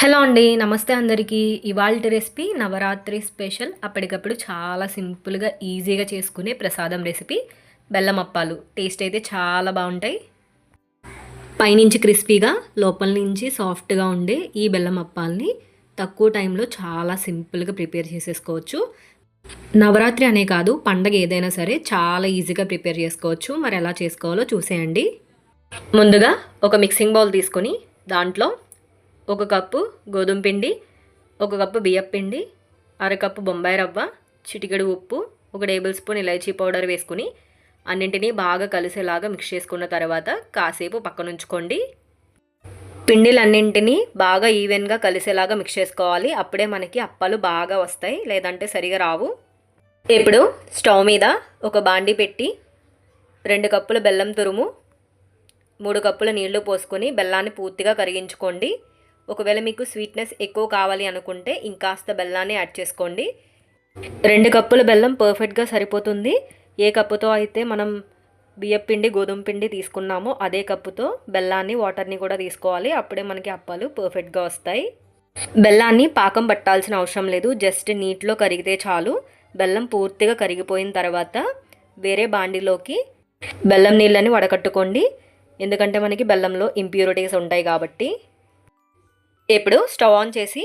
Hello అండి నమస్తే అందరికీ. ఇవాళ రెసిపీ నవరాత్రి స్పెషల్. అప్పటికప్పుడు చాలా సింపుల్గా ఈజీగా చేసుకునే ప్రసాదం రెసిపీ బెల్లం అప్పాలు. టేస్ట్ అయితే చాలా బాగుంటాయి. పైనుంచి క్రిస్పీగా లోపల నుంచి సాఫ్ట్గా ఉండే ఈ బెల్లం అప్పాలని తక్కువ టైంలో చాలా సింపుల్గా ప్రిపేర్ చేసేసుకోవచ్చు. నవరాత్రి అనే కాదు పండగ ఏదైనా సరే చాలా ఈజీగా ప్రిపేర్ చేసుకోవచ్చు. మరి ఎలా చేసుకోవాలో చూసేయండి. ముందుగా ఒక మిక్సింగ్ బౌల్ తీసుకొని దాంట్లో ఒక కప్పు గోధుమ పిండి ఒక కప్పు బియ్యం పిండి అరకప్పు బొంబాయి రవ్వ చిటికెడు ఉప్పు ఒక టేబుల్ స్పూన్ ఇలైచీ పౌడర్ వేసుకుని అన్నింటినీ బాగా కలిసేలాగా మిక్స్ చేసుకున్న తర్వాత కాసేపు పక్కనుంచుకోండి. పిండిలన్నింటినీ బాగా ఈవెన్గా కలిసేలాగా మిక్స్ చేసుకోవాలి. అప్పుడే మనకి అప్పాలు బాగా వస్తాయి లేదంటే సరిగా రావు. ఇప్పుడు స్టవ్ మీద ఒక బాండి పెట్టి రెండు కప్పుల బెల్లం తురుము మూడు కప్పుల నీళ్ళు పోసుకొని బెల్లాన్ని పూర్తిగా కరిగించుకోండి. ఒకవేళ మీకు స్వీట్నెస్ ఎక్కువ కావాలి అనుకుంటే ఇంకాస్త బెల్లాన్ని యాడ్ చేసుకోండి. రెండు కప్పుల బెల్లం పర్ఫెక్ట్గా సరిపోతుంది. ఏ కప్పుతో అయితే మనం బియ్యం పిండి గోధుమ పిండి తీసుకున్నామో అదే కప్పుతో బెల్లాన్ని వాటర్ని కూడా తీసుకోవాలి. అప్పుడే మనకి అప్పాలు పర్ఫెక్ట్గా వస్తాయి. బెల్లాన్ని పాకం పట్టాల్సిన అవసరం లేదు. జస్ట్ నీటిలో కరిగితే చాలు. బెల్లం పూర్తిగా కరిగిపోయిన తర్వాత వేరే బాండిలోకి బెల్లం నీళ్ళని వడకట్టుకోండి. ఎందుకంటే మనకి బెల్లంలో ఇంప్యూరిటీస్ ఉంటాయి కాబట్టి. ఇప్పుడు స్టవ్ ఆన్ చేసి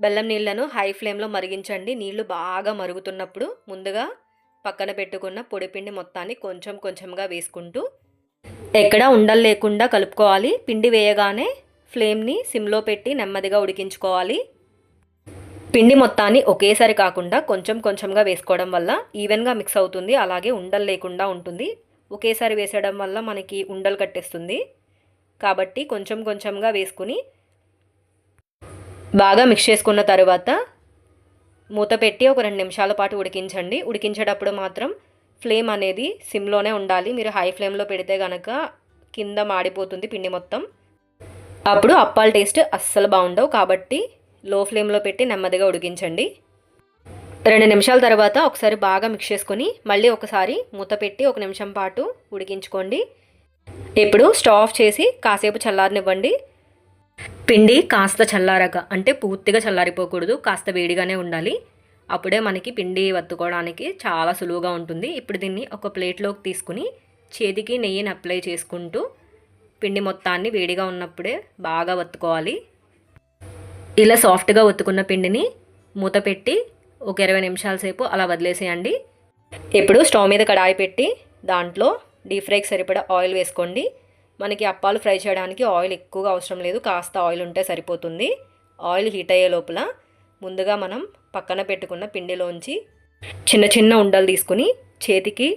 బెల్లం నీళ్ళను హై ఫ్లేమ్లో మరిగించండి. నీళ్ళు బాగా మరుగుతున్నప్పుడు ముందుగా పక్కన పెట్టుకున్న పొడిపిండి మొత్తాన్ని కొంచెం కొంచెంగా వేసుకుంటూ ఎక్కడ ఉండలు లేకుండా కలుపుకోవాలి. పిండి వేయగానే ఫ్లేమ్ని సిమ్లో పెట్టి నెమ్మదిగా ఉడికించుకోవాలి. పిండి మొత్తాన్ని ఒకేసారి కాకుండా కొంచెం కొంచెంగా వేసుకోవడం వల్ల ఈవెన్గా మిక్స్ అవుతుంది. అలాగే ఉండలు లేకుండా ఉంటుంది. ఒకేసారి వేసేయడం వల్ల మనకి ఉండలు కట్టేస్తుంది. కాబట్టి కొంచెం కొంచెంగా వేసుకుని బాగా మిక్స్ చేసుకున్న తర్వాత మూత పెట్టి ఒక రెండు నిమిషాల పాటు ఉడికించండి. ఉడికించేటప్పుడు మాత్రం ఫ్లేమ్ అనేది సిమ్లోనే ఉండాలి. మీరు హై ఫ్లేమ్లో పెడితే కనుక కింద మాడిపోతుంది పిండి మొత్తం. అప్పుడు అప్పాల టేస్ట్ అస్సలు బాగుండవు కాబట్టి లో ఫ్లేమ్లో పెట్టి నెమ్మదిగా ఉడికించండి. రెండు నిమిషాల తర్వాత ఒకసారి బాగా మిక్స్ చేసుకొని మళ్ళీ ఒకసారి మూత పెట్టి ఒక నిమిషం పాటు ఉడికించుకోండి. ఇప్పుడు స్టవ్ ఆఫ్ చేసి కాసేపు చల్లారనివ్వండి. పిండి కాస్త చల్లారక అంటే పూర్తిగా చల్లారిపోకూడదు కాస్త వేడిగానే ఉండాలి. అప్పుడే మనకి పిండి వత్తుకోవడానికి చాలా సులువుగా ఉంటుంది. ఇప్పుడు దీన్ని ఒక ప్లేట్లోకి తీసుకుని చేతికి నెయ్యిని అప్లై చేసుకుంటూ పిండి మొత్తాన్ని వేడిగా ఉన్నప్పుడే బాగా వత్తుకోవాలి. ఇలా సాఫ్ట్గా ఒత్తుకున్న పిండిని మూత పెట్టి ఒక ఇరవై నిమిషాల సేపు అలా వదిలేసేయండి. ఇప్పుడు స్టవ్ మీద కడాయి పెట్టి దాంట్లో డీప్ ఫ్రైకి సరిపడా ఆయిల్ వేసుకోండి. మనకి అప్పాలు ఫ్రై చేయడానికి ఆయిల్ ఎక్కువగా అవసరం లేదు కాస్త ఆయిల్ ఉంటే సరిపోతుంది. ఆయిల్ హీట్ అయ్యే లోపల ముందుగా మనం పక్కన పెట్టుకున్న పిండిలోంచి చిన్న చిన్న ఉండలు తీసుకుని చేతికి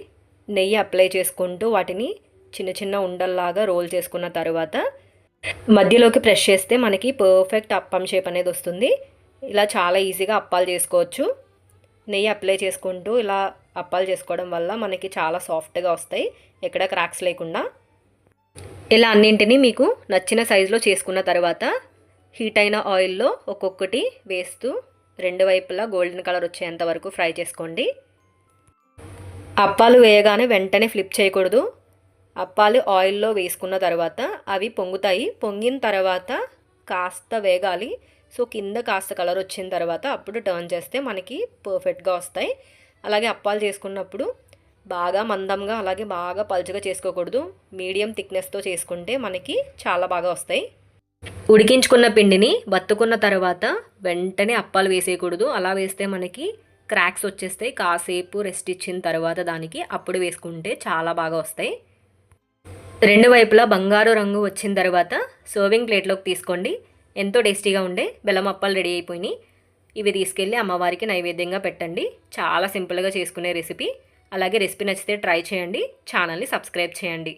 నెయ్యి అప్లై చేసుకుంటూ వాటిని చిన్న చిన్న ఉండల్లాగా రోల్ చేసుకున్న తర్వాత మధ్యలోకి ప్రెస్ చేస్తే మనకి పర్ఫెక్ట్ అప్పం షేప్ అనేది వస్తుంది. ఇలా చాలా ఈజీగా అప్పాలు చేసుకోవచ్చు. నెయ్యి అప్లై చేసుకుంటూ ఇలా అప్పాలు చేసుకోవడం వల్ల మనకి చాలా సాఫ్ట్గా వస్తాయి. ఎక్కడ క్రాక్స్ లేకుండా. ఇలా అన్నింటినీ మీకు నచ్చిన సైజులో చేసుకున్న తర్వాత హీట్ అయిన ఆయిల్లో ఒక్కొక్కటి వేస్తూ రెండు వైపులా గోల్డెన్ కలర్ వచ్చేంత వరకు ఫ్రై చేసుకోండి. అప్పాలు వేయగానే వెంటనే ఫ్లిప్ చేయకూడదు. అప్పాలు ఆయిల్లో వేసుకున్న తర్వాత అవి పొంగుతాయి. పొంగిన తర్వాత కాస్త వేగాలి. సో కింద కాస్త కలర్ వచ్చిన తర్వాత అప్పుడు టర్న్ చేస్తే మనకి పర్ఫెక్ట్గా వస్తాయి. అలాగే అప్పాలు చేసుకున్నప్పుడు బాగా మందంగా అలాగే బాగా పలుచగా చేసుకోకూడదు. మీడియం థిక్నెస్తో చేసుకుంటే మనకి చాలా బాగా వస్తాయి. ఉడికించుకున్న పిండిని బత్తుకున్న తర్వాత వెంటనే అప్పాలు వేసేయకూడదు. అలా వేస్తే మనకి క్రాక్స్ వచ్చేస్తాయి. కాసేపు రెస్ట్ ఇచ్చిన తర్వాత దానికి అప్పుడు వేసుకుంటే చాలా బాగా వస్తాయి. రెండు వైపులా బంగారు రంగు వచ్చిన తర్వాత సర్వింగ్ ప్లేట్లోకి తీసుకోండి. ఎంతో టేస్టీగా ఉండే బెల్లం అప్పాలు రెడీ అయిపోయినాయి. ఇవి తీసుకెళ్ళి అమ్మవారికి నైవేద్యంగా పెట్టండి. చాలా సింపుల్గా చేసుకునే రెసిపీ. అలాగే రెసిపీ నచ్చితే ట్రై చేయండి. ఛానల్ని సబ్స్క్రైబ్ చేయండి.